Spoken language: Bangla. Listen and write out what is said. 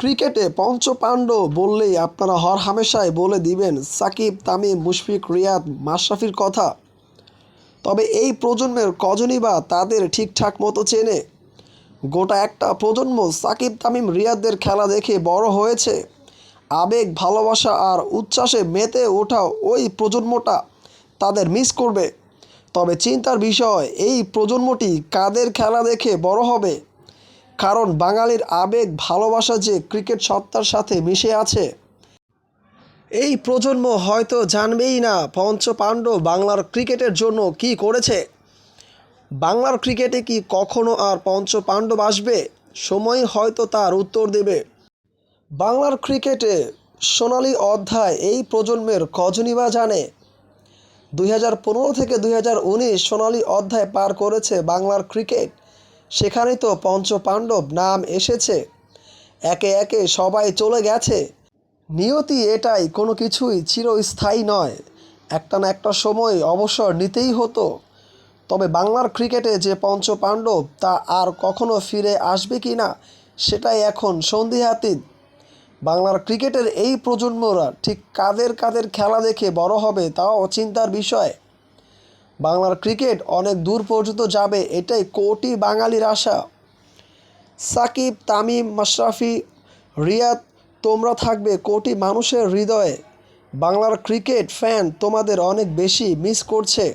ক্রিকেটে পঞ্চপাণ্ডব বললেই আপনারা হর হামেশাই বলে দিবেন সাকিব, তামিম, মুশফিক, রিয়াদ, মাশরাফির কথা। তবে এই প্রজন্মের কজনই বা তাদের ঠিকঠাক মতো চেনে? গোটা একটা প্রজন্ম সাকিব, তামিম, রিয়াদদের খেলা দেখে বড় হয়েছে। আবেগ, ভালোবাসা আর উচ্ছ্বাসে মেতে ওঠা ওই প্রজন্মটা তাদের মিস করবে। তবে চিন্তার বিষয়, এই প্রজন্মটি কাদের খেলা দেখে বড় হবে? কারণ বাঙালির আবেগ, ভালোবাসা যে ক্রিকেট সত্তার সাথে মিশে আছে। এই প্রজন্ম হয়তো জানবেই না পঞ্চপাণ্ডব বাংলার ক্রিকেটের জন্য কি করেছে। বাংলার ক্রিকেটে কি কখনো আর পঞ্চপাণ্ডব আসবে? সময় হয়তো তার উত্তর দেবে। বাংলার ক্রিকেটে সোনালী অধ্যায় এই প্রজন্মের কজনই বা জানে? দুই হাজার পনেরো থেকে দুই হাজার উনিশ সোনালী অধ্যায় পার করেছে বাংলার ক্রিকেট। সেখানেই তো পঞ্চপাণ্ডব নাম এসেছে। একে একে সবাই চলে গেছে। নিয়তি এটাই, কোনো কিছুই চিরস্থায়ী নয়। একটা না একটা সময় অবসর নিতেই হতো। তবে বাংলার ক্রিকেটে যে পঞ্চপাণ্ডব, তা আর কখনো ফিরে আসবে কি না, সেটাই এখন সন্দেহাতীত বাংলার ক্রিকেটের এই প্রজন্মরা ঠিক কাদের কাদের খেলা দেখে বড় হবে, তাও চিন্তার বিষয়। বাংলার ক্রিকেট অনেক দূর পর্যন্ত যাবে, এটাই কোটি বাঙালির আশা। সাকিব, তামিম, মাশরাফি, রিয়াদ, তোমরা থাকবে কোটি মানুষের হৃদয়ে। বাংলার ক্রিকেট ফ্যান তোমাদের অনেক বেশি মিস করছে।